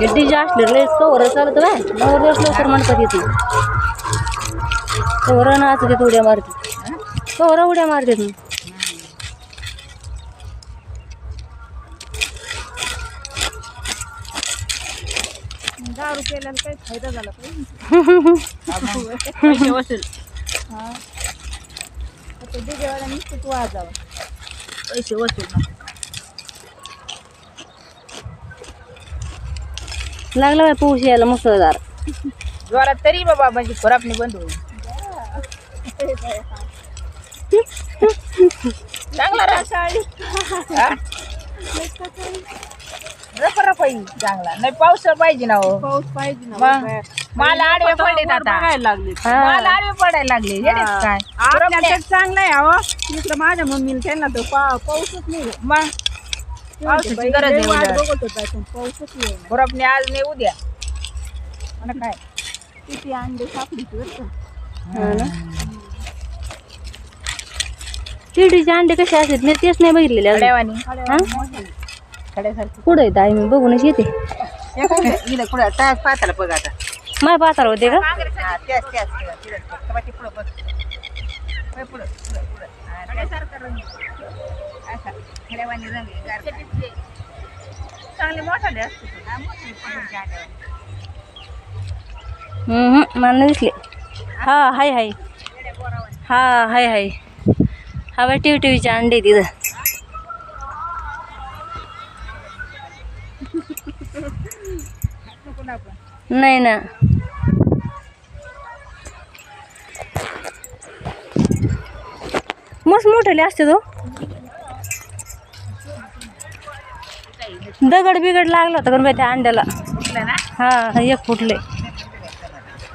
हे डीजे असले लय कवर चालत बाय. नवर दिवस लवकर म्हणतात येते कवर नाच देत उड्या मारते. कवर उड्या मारते तू दारू केल्याला काही फायदा झाला पाहिजे वसूल. हा. आता नुसतं वाजावं पैसे वसूल. लागला बाय पाऊस यायला मुसळधार. जोरात तरी बाबा म्हणजे खराबने बंद होईल चांगला हा? रपा रपाई चांगला. नाही पाऊस पाहिजे ना हो. पाऊस पाहिजे ना मग? बाया. मला आडवे पडलेत आता. बघायला लागले. मला आडवे पडायला लागले. येडेच काय? आपल्याला चांगलं आहे अहो. इकडं माझ्या मम्मीला त्यांना तो पा पाऊसच नाही. मग? पावसाची गरज आहे वाट उलट. बघत होता पाऊसच नाही बरफने आज नाही उद्या मला काय किती अंडे सापडीचे बरं का हा ना शिर्डीचे अंडे कसे असतात मी तेच नाही बघितलेले अजून खड्यावानी हा खड्यासारखी कुठं येत आहे मी बघूनच येते इथं कुठं टाक पाताला बघ आता माय पातार होते का हा, त्याच त्याच तिथं तेव्हा ती पुढं बघ होय, पुढं पुढं पुढं हा, खड्यासारखा रंग असा खड्यावानी रंग आहे, गार. चांगले मोठाले असते. हा, मोठे मला दिसले. हा हाय हाय. हा हाय हाय. हा बाय टी टीव्हीचे अंडे तिथं. नाही ना. मस्त मोठे असते तो. दगड बिगड लागला होता पण त्या अंड्याला? हा एक फुटले.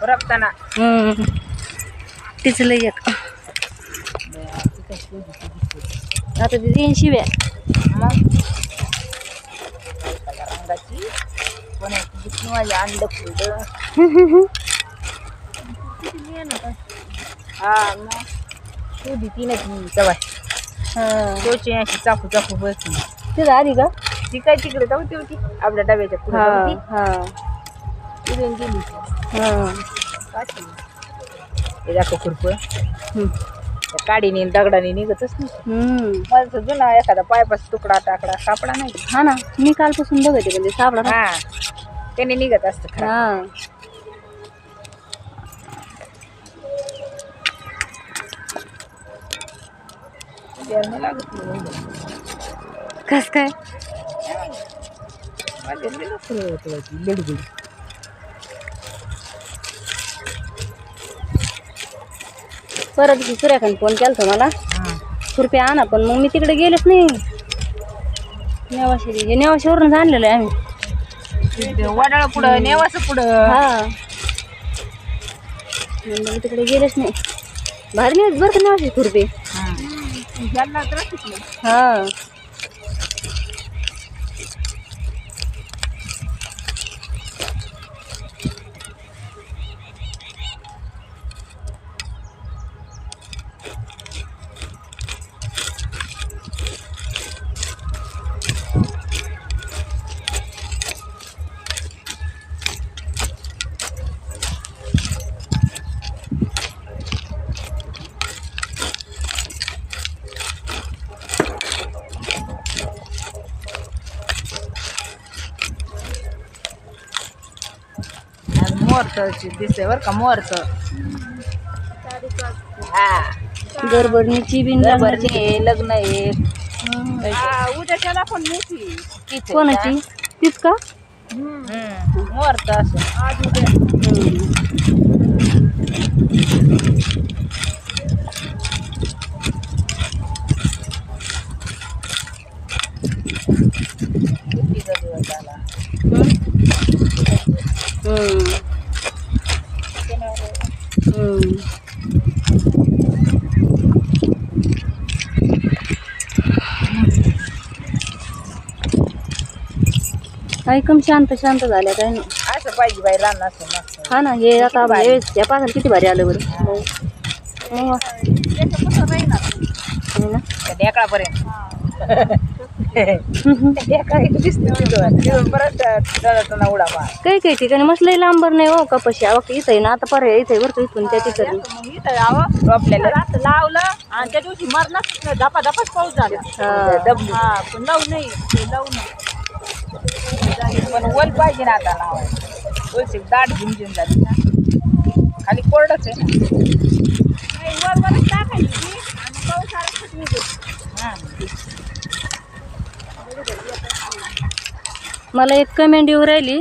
रक्ताना. हम्म. तिचलं एक. आता ते तीन शिव्या अंड फुललं हा मग? तू दिती ना ती तेव्हा हा. तोची अशी चाकू चाकू बसली. तिथं आली का? ती काय तिकडे जाऊ ती होती आपल्या डब्याच्या पुढे हा ती. हा गेली. हे दाखव खुरप. काडीने दगडाने निघतच नाही मला तर जुना एखादा पायपास तुकडा टाकडा सापडा नाही हा ना मी कालपासून बघते म्हणजे सापडा? हा त्याने निघत असतं खरं हा त्याला नाही लागत नाही एवढं. कस काय लडबड. परत सूर्याखान फोन केला मला. हा. खुरप्या आणा पण मग मी तिकडे गेलेच नाही. नेवाशी हे नेवाशीवरूनच आणलेलं आहे आम्ही. वडाळ पुढं नेवाचं पुढं. हा. मग तिकडे गेलेच नाही. भारी नाही बरं का नेवाशी खुरपे. हा. मोरचं दिसतंय बरं का मोरचं. हा. गरबडणीची बिन लग्न. आहे लग्न आहे. हा, उद्या त्याला पण मोठी. कोणाची? तीच का. मोरचं असं. आज उद्या. हम्म. हम्म. ऐकम शांत शांत झाल्या काय नाही. असं पाहिजे बाई रान असं मस्त. हा ना हे आता हे या पासाला किती भारी आलं बरं. मग मग. त्याच्यापासून राहील आहे ना. त्या ढेकळापर्यंत काही काही ठिकाणी मस्त लई लांबर नाही हो कपाशी. अहो इथं आहे ना आता पर्याय इथं आहे बरं का इथून त्या ठिकाणी मग इथं यावं आपल्याला लावलं आणि त्या दिवशी मरणच नाही धपा धपाच पाऊस झाला. हा. हा पण लावू नाही ते लावू नाही. पण वल पाहिजे ना आता लावायला. वलची दाट झिमझिम झाली ना. खाली कोरडच आहे ना. नाही, वर वरच टाकायची ती आणि पाऊस आला की. हा. मला एक कमेंट येऊ राहिली.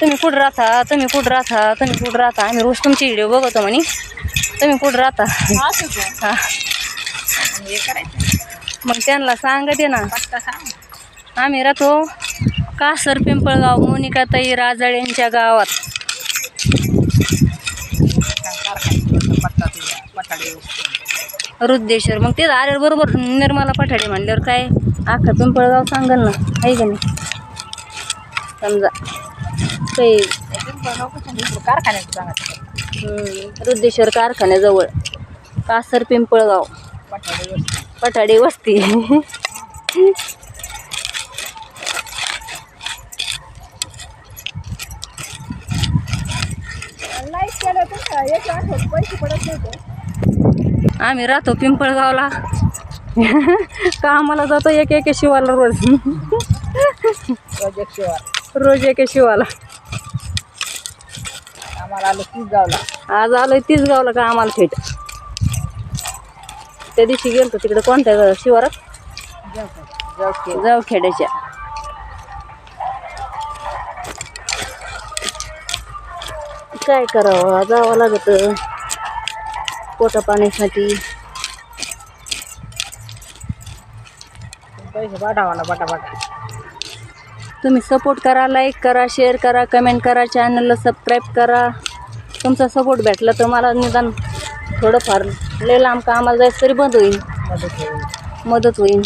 तुम्ही कुठं राहता? तुम्ही कुठं राहता? तुम्ही कुठं राहता? आम्ही रोज तुमची व्हिडिओ बघतो म्हणे. तुम्ही कुठं राहता? मग त्यांना सांगते ना. आम्ही राहतो कासर पिंपळगाव मोनिकाताई राजाळ यांच्या गावात. रुद्धेश्वर मग ते आले बरोबर निर्मला पठाडे म्हणल्यावर काय? आखा पिंपळगाव सांगल ना आहे का नाही? समजा. काही कारखान्यात सांगायचं रुद्धेश्वर कारखान्याजवळ. कासर पिंपळगाव. पठाडे वस्ती. लाइट केलं तर एक आठवत पैसे पडत नव्हते. आम्ही राहतो पिंपळगावला. कामाला जातो एक एक शिवाला रोज? रोज एक शिवाला. आम्हाला आलं तीच गावला आज आलोय तीच गावला का आम्हाला थेट? त्या दिवशी गेलतो तिकडे कोणत्या शिवारात? जाऊ खेड्याच्या काय करावं? जावं लागत. पोटा पाण्यासाठी. पैसे पाठावाला पटापटा. तुम्ही सपोर्ट करा लाईक करा शेअर करा कमेंट करा चॅनलला सबस्क्राईब करा. तुमचा सपोर्ट भेटला तर मला निदान थोडंफार लय लांब का आम्हाला जायचं तरी बंद होईल. मदत होईल. मदत होईल.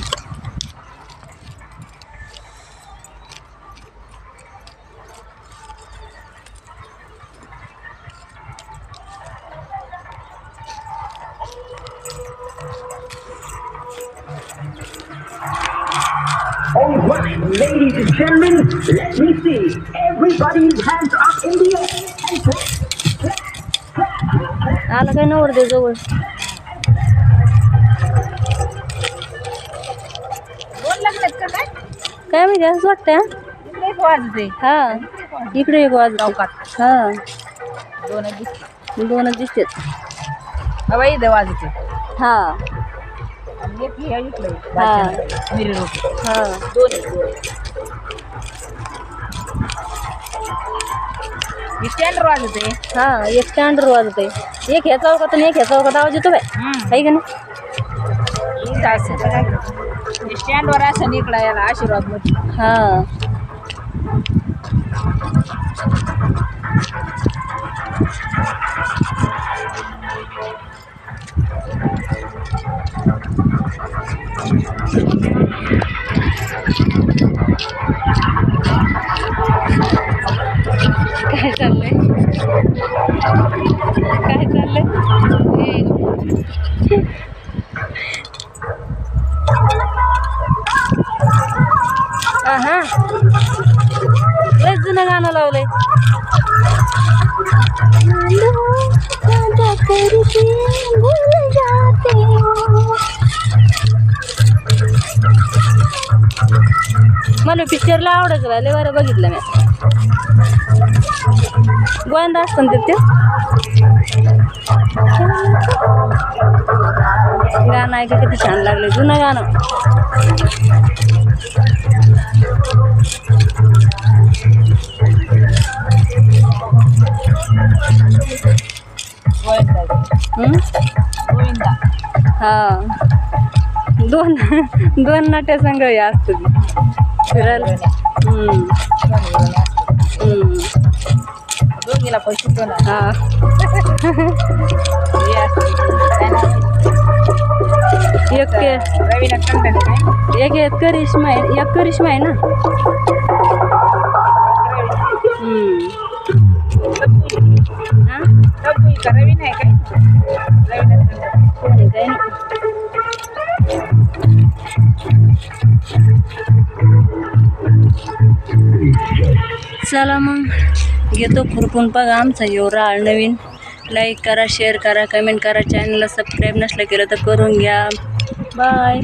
And gentlemen, let me see. Everybody's hands up in the air. And आला काय नवर दे जवळ दोन लग्नात का काय काय माहिती असं वाटतंय हा? इकडे एक वाजते हा। इकडे एक वाज चौकात हा। दोन दिसते दोनच दिसतात बाबा इथं वाजते हा। आणि एक हे इकडे हा. मिरी रोड हा। दोन आहेत, दोन ही स्टँड वाजते. हा एक स्टँडवर वाजतंय एक ह्या चौकात आणि एक ह्या चौकात आवाज येतो बाय आहे का नाही? स्टँडवर असं इकडं याला आशीर्वादमध्ये हा. काय चाललंय? काय चाललंय? हा लय जुनं गाणं लावलंय. मला पिक्चरला आवडायचं बा, लय बरं बघितलं मी. गोंदा असतं ना ते? गाणं ऐका किती छान लागलं जुनं गाणं. हा. दोन दोन नाट्य संघ असतो फिरायला हम्म. हम्म. दोघीला पैसे दोन हा हे असते. काय नाव आहे? एक के रवीना टंडन काय एक एक करिश्मा आहे एक करिश्मा आहे ना हम्म. हा? रवी का रवीना आहे काय चला मग. घेतो खुरपून बघा आमचा एवढा नवीन. लाईक करा शेअर करा कमेंट करा. चॅनलला सबस्क्राईब नसलं केलं तर करून घ्या. बाय